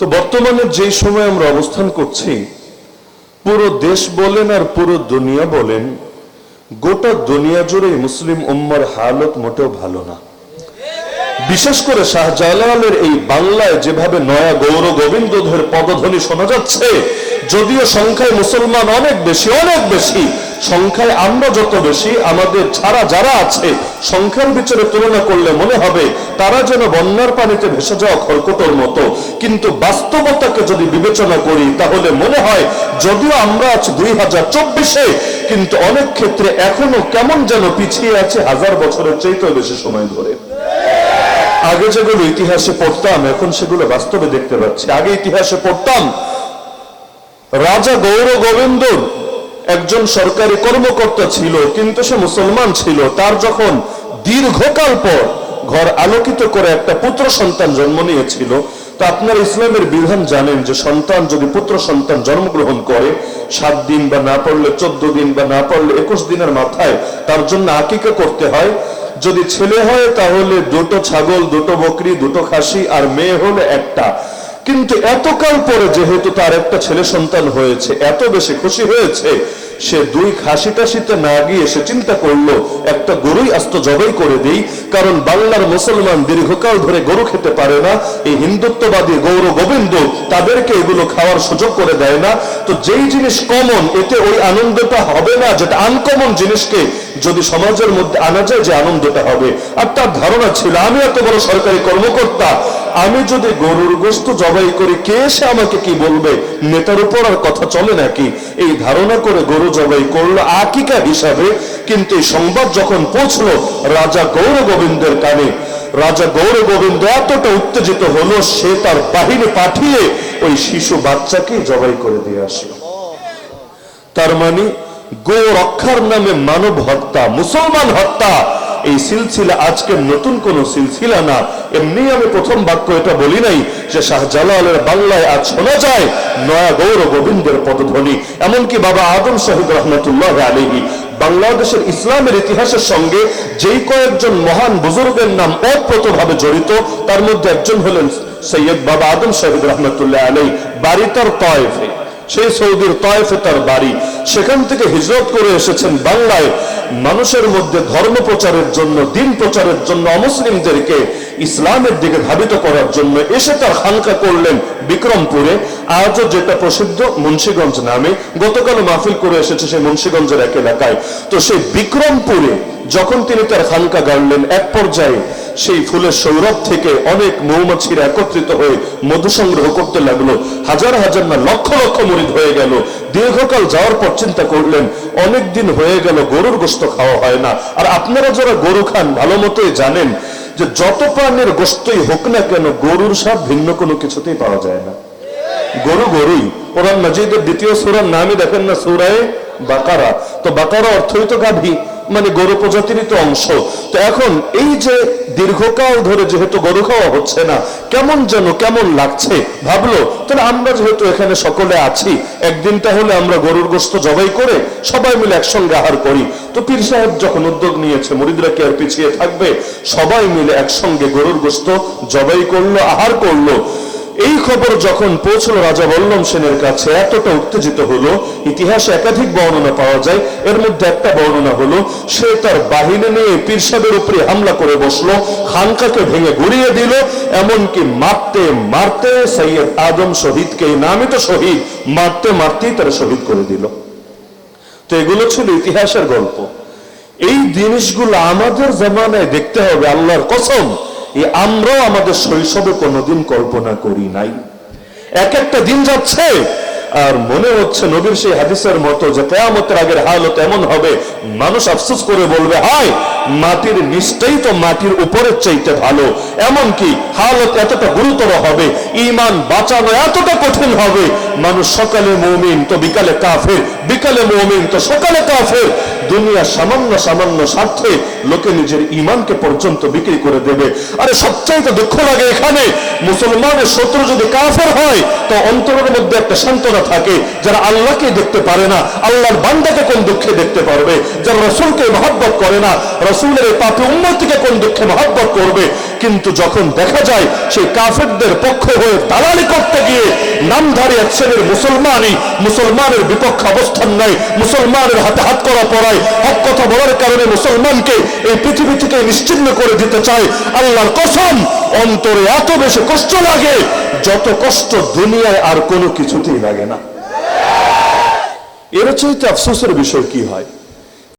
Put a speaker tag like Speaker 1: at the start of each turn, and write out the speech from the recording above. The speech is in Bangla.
Speaker 1: তো বর্তমানে যে সময় আমরা অবস্থান করছি, পুরো দেশ বলেন আর পুরো দুনিয়া বলেন, গোটা দুনিয়া জুড়ে মুসলিম উম্মার হালত মোটেও ভালো না। বিশেষ করে শাহজালালের এই বাংলায় যেভাবে নয়া গৌর গোবিন্দধের পদধ্বনি শোনা যাচ্ছে যদিও সংখ্যায় মুসলমান অনেক বেশি অনেক বেশি। সংখ্যায় আমরা যত বেশি, আমাদের ছাড়া যারা আছে, সংখ্যার বিচারে তুলনা করলে মনে হবে তারা যেন বন্যার পানিতে ভেসে যাওয়া খড়কুটোর মতো। কিন্তু বাস্তবতাকে যদি বিবেচনা করি, তাহলে মনে হয় যদিও আমরা আছি দুই হাজার চব্বিশে, কিন্তু অনেক ক্ষেত্রে এখনও কেমন যেন পিছিয়ে আছে হাজার বছরের চাইতেও বেশি সময় ধরে। আগে যেগুলো ইতিহাসে পড়তাম, এখন সেগুলো বাস্তবে দেখতে পাচ্ছি। আগে ইতিহাসে পড়তাম রাজা গৌর গোবিন্দর একজন সরকারি কর্মকর্তা ছিল, কিন্তু সে মুসলমান ছিল। তার যখন দীর্ঘকাল পর ঘর আলোকিত করে একটা পুত্র সন্তান জন্ম নিয়েছিল, তো আপনার ইসলামের বিধান জানেন যে সন্তান যদি পুত্র সন্তান জন্মগ্রহণ করে, সাত দিন বা না পড়লে চোদ্দ দিন বা না পড়লে একুশ দিনের মাথায় তার জন্য আকিকা করতে হয়। যদি ছেলে হয় তাহলে দুটো ছাগল, দুটো বকরি, দুটো খাসি আর মেয়ে হলে একটা। কিন্তু এতকাল পরে যেহেতু তার একটা ছেলে সন্তান হয়েছে, এত বেশি খুশি হয়েছে, সে দুই খাসি টাসিতে না গিয়ে সে চিন্তা করল, একটা গরুই আস্ত জবাই করে দিই, কারণ বাংলার মুসলমান দীর্ঘকাল ধরে গরু খেতে পারে না, এই হিন্দুত্ববাদী গৌর গোবিন্দ তাদেরকে এগুলো খাওয়ার সুযোগ করে দেয় না। তো যেই জিনিস কমন এতে ওই আনন্দটা হবে না, যেটা আনকমন জিনিসকে যদি সমাজের মধ্যে আনা যায় যে আনন্দটা হবে। আর তার ধারণা ছিল, আমি এত বড় সরকারি কর্মকর্তা আমি যদি গরুর গোস্ত জবাই করি, কে এসে আমাকে কি বলবে? নেতার উপর আর কথা চলে নাকি? এই ধারণা করে গরু জবাই করল আকিকা হিসাবে। কিন্তু এই সংবাদ যখন পৌঁছলো, রাজা গৌর গোবিন্দের কানে, রাজা গৌর গোবিন্দ এতটা উত্তেজিত হলো, সে তার বাহিনী পাঠিয়ে ওই শিশু বাচ্চাকে জবাই করে দিয়ে আসলো। তার মানে গো রক্ষার নামে মানব হত্যা, মুসলমান হত্যা এই সিলসিলা আজকের নতুন কোন সিলসিলা না। এমনি আমি প্রথম বাক্য এটা বলি নাই যে শাহজালালের বাংলায় আজ শোনা যায় নয়া গৌর গোবিন্দের পদধ্বনি। এমনকি বাবা আদম শহীদ রহমতুল্লাহ আলহী বাংলাদেশের ইসলামের ইতিহাসের সঙ্গে যেই কয়েকজন মহান বুজুর্গের নাম ওতপ্রোতভাবে জড়িত, তার মধ্যে একজন হলেন সৈয়দ বাবা আদম শহীদ রহমতুল্লাহ আলাই বাড়ি তার তয়েফে। সেই সৌদির তয়েফে তার বাড়ি। সেখান থেকে হিজরত করে এসেছেন বাংলায়। মানুষের মধ্যে ধর্ম প্রচারের জন্য, দিন প্রচারের জন্য, অমুসলিমদেরকে ইসলামের দিকে ধাবিত করার জন্য এসে তার হালকা করলেন বিক্রমপুরে। আজও যেটা প্রসিদ্ধ মুন্সীগঞ্জ নামে। গতকাল মাহফিল করে এসেছে সেই মুন্সীগঞ্জের এক এলাকায়। তো সেই বিক্রমপুরে যখন তিনি তার খানকা গাড়লেন, এক পর্যায়ে সেই ফুলের সৌরভ থেকে অনেক মৌমাছিরা একত্রিত হয়ে মধু সংগ্রহ করতে লাগল। হাজার হাজার না লক্ষ লক্ষ মরিদ হয়ে গেল। দীর্ঘকাল যাওয়ার পর চিন্তা করলেন, অনেক দিন হয়ে গেল, গরুর গোস্ত খাওয়া হয় না। আর আপনারা যারা গরু খান, ভালো মতোই জানেন যে যত প্রাণের গোস্তই হোক না কেন, গরুর স্বাদ ভিন্ন কোনো কিছুতেই পাওয়া যায় না। গরু গরুই। কোরআন মজিদের দ্বিতীয় সুরার নামই দেখেন না সুরায় বাকারা। তো বাকারা অর্থই তো গাভী মানে গরু প্রজাতিরই তো অংশ। তো এখন এই যে দীর্ঘকাল ধরে যেহেতু গরু খাওয়া হচ্ছে না, কেমন যেন কেমন লাগছে? ভাবলো, তাহলে আমরা যেহেতু এখানে সকলে আছি, একদিন তাহলে আমরা গরুর গোস্ত জবাই করে সবাই মিলে একসঙ্গে আহার করি। তো পীর সাহেব যখন উদ্যোগ নিয়েছে, মরিদরা কি আর পিছিয়ে থাকবে? সবাই মিলে একসঙ্গে গরুর গোস্ত জবাই করল, আহার করল। এই খবর যখন পৌঁছলো রাজা বল্লম সেনের কাছে, এতটা উত্তেজিত হলো, ইতিহাসে একাধিক বর্ণনা পাওয়া যায়, এর মধ্যে একটা বর্ণনা হলো, সে তার বাহিনী নিয়ে পীরসাদের উপরে হামলা করে বসল, খানকাকে ভেঙে গুড়িয়ে দিল, এমনকি মারতে মারতে সৈয়দ আদম শহীদকে নামই তো শহীদ, মারতে মারতেই তারা শহীদ করে দিল। তো এগুলো ছিল ইতিহাসের গল্প। এই জিনিসগুলো আমাদের জামানায় দেখতে হবে, আল্লাহর কসম। এই আমরাও আমাদের শৈশবে কোনোদিন কল্পনা করি নাই। এক একটা দিন যাচ্ছে, আর মনে হচ্ছে নবীর সেই হাদিসের মতো যে কেয়ামতের আগের হালত এমন হবে, মানুষ আফসোস করে বলবে, হায়, মাটির নিচটাই তো মাটির উপরের চাইতে ভালো। এমন কি হালত এতটা গুরুতর হবে ইমান বাঁচানো এতটা কঠিন হবে। মানুষ সকালে মৌমিন তো বিকালে কাফের, বিকালে মৌমিন তো সকালে কাফের। দুনিয়া সামান্য সামান্য স্বার্থে লোকে নিজের ইমানকে পর্যন্ত বিক্রি করে দেবে। আরে সবচাইতে দুঃখ লাগে এখানে, মুসলমানের শত্রু যদি কাফের হয়, তো অন্তরের মধ্যে একটা সান্ত্বনা থাকে, যারা আল্লাহকে দেখতে পারে না, আল্লাহর বান্দাকে কোন দুঃখে দেখতে পারবে? যারা রসুলকে মহাব্বত করে না, রসুলের পাপে উন্নতিকে কোন দুঃখে মহাব্বত করবে? কিন্তু যখন দেখা যায় সেই কাফেরদের পক্ষ হয়ে দালালি করতে গিয়ে নামধারী এক শ্রেণির মুসলমানই মুসলমানের বিপক্ষে অবস্থান নেয়, মুসলমানের হাতে হাত করা পড়ায়, হক কথা বলার কারণে মুসলমানকে এই পৃথিবী থেকে নিশ্চিন্ন করে দিতে চায়। আল্লাহর কসম, অন্তরে এত বেশি কষ্ট লাগে, যত কষ্ট দুনিয়ায় আর কোনো কিছুতেই লাগে না। এর চাইতে আফসোসের বিষয় কি হয়?